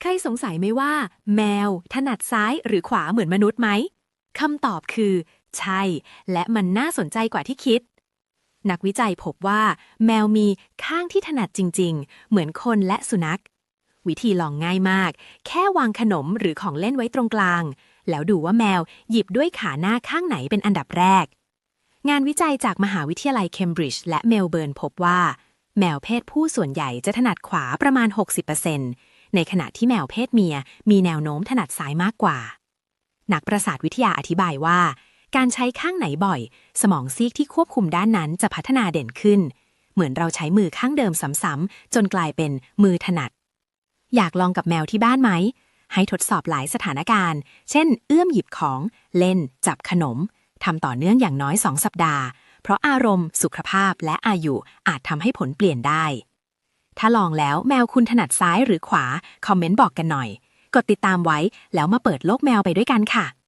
ใครสงสัยไหมว่า แมว ถนัดซ้ายหรือขวาเหมือนมนุษย์ไหมคำตอบคือ ใช่ และมันน่าสนใจกว่าที่คิด นักวิจัยพบว่า แมวมีข้างที่ถนัดจริง ๆ เหมือนคนและสุนัข วิธีลองง่ายมาก แค่วางขนมหรือของเล่นไว้ตรงกลาง แล้วดูว่าแมวหยิบด้วยขาหน้าข้างไหนเป็นอันดับแรก งานวิจัยจากมหาวิทยาลัยเคมบริดจ์และเมลเบิร์นพบว่า แมวเพศผู้ส่วนใหญ่จะถนัดขวาประมาณ 60% ในขณะที่แมวเพศเมียมีแนวโน้มถนัดซ้ายมากกว่า นักประสาทวิทยาอธิบายว่า การใช้ข้างไหนบ่อย สมองซีกที่ควบคุมด้านนั้นจะพัฒนาเด่นขึ้น เหมือนเราใช้มือข้างเดิมซ้ำๆจนกลายเป็นมือถนัด อยากลองกับแมวที่บ้านไหม ให้ทดสอบหลายสถานการณ์ เช่น เอื้อมหยิบของ เล่น จับขนมทำต่อเนื่องอย่างน้อย2สัปดาห์ เพราะอารมณ์ สุขภาพและอายุอาจทำให้ผลเปลี่ยนได้ ถ้าลองแล้วแมวคุณถนัดซ้ายหรือขวา คอมเมนต์บอกกันหน่อย กดติดตามไว้แล้วมาเปิดโลกแมวไปด้วยกันค่ะ